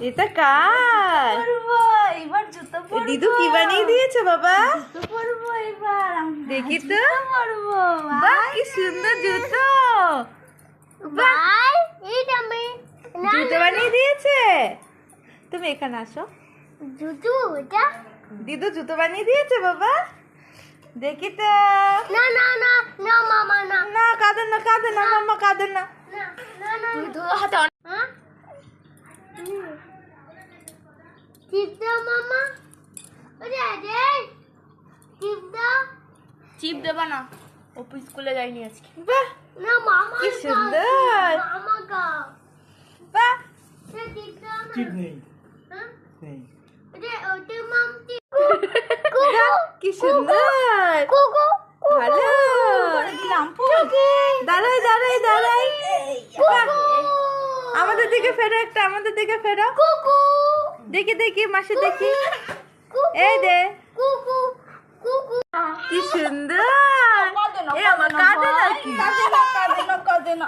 এটা কার? এবার জুতো পরবো। দিদু কি বানিয়ে দিয়েছে বাবা? জুতো পরবো এবার দেখি তো। পরবো। বাহ কি সুন্দর জুতো। ভাই এইটা আমি জুতো বানিয়ে দিয়েছে? তুমি এখানে আসো। জুতো এটা? দিদু জুতো বানিয়ে দিয়েছে বাবা? দেখি তো। না না না না মামা না। না কাঁদে না কাঁদে না মাম্মা কাঁদে না। না না হাতে চিপদা মামা ওরে আরে চিপদা চিপ দেবা না ও স্কুলে যায়নি আজকে বাহ না মামা কি সুন্দর। মামা কা বাহ সে চিপ নেই হ্যাঁ নেই ওরে ওতে মাম কি সুন্দর কুকু ভালো দিলাম দাঁড়াই দাঁড়াই দাঁড়াই আমাদের দিকে ফেরো একটা আমাদের দিকে ফেরো কুকু দেখি দেখি মাসি দেখি। এই দে। কি সুন্দর। এ আমার কাঁদে নাকি? কাঁদে না কাঁদে না কাঁদে না।